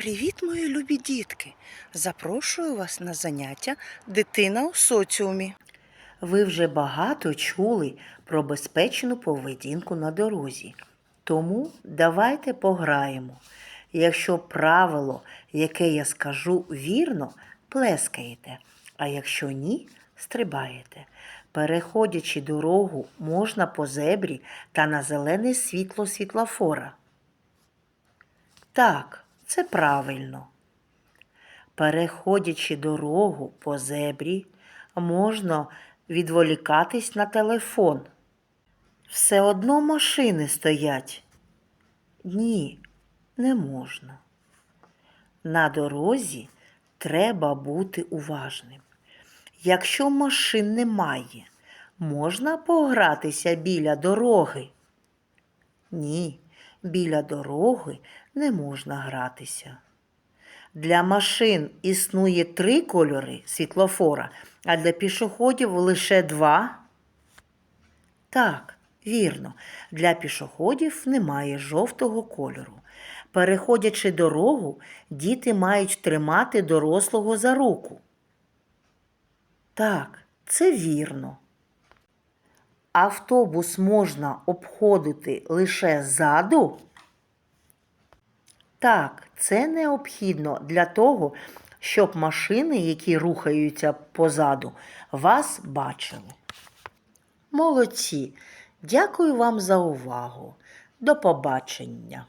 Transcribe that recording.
Привіт, мої любі дітки! Запрошую вас на заняття Дитина у соціумі. Ви вже багато чули про безпечну поведінку на дорозі. Тому давайте пограємо. Якщо правило, яке я скажу, вірно, плескаєте, а якщо ні, стрибаєте. Переходячи дорогу, можна по зебрі та на зелене світло світлофора. Так, це правильно. Переходячи дорогу по зебрі, можна відволікатись на телефон. Все одно машини стоять. Ні, не можна. На дорозі треба бути уважним. Якщо машин немає, можна погратися біля дороги. Ні, біля дороги не можна гратися. Для машин існує три кольори світлофора, а для пішоходів лише два. Так, вірно, для пішоходів немає жовтого кольору. Переходячи дорогу, діти мають тримати дорослого за руку. Так, це вірно. Автобус можна обходити лише ззаду? Так, це необхідно для того, щоб машини, які рухаються позаду, вас бачили. Молодці! Дякую вам за увагу. До побачення!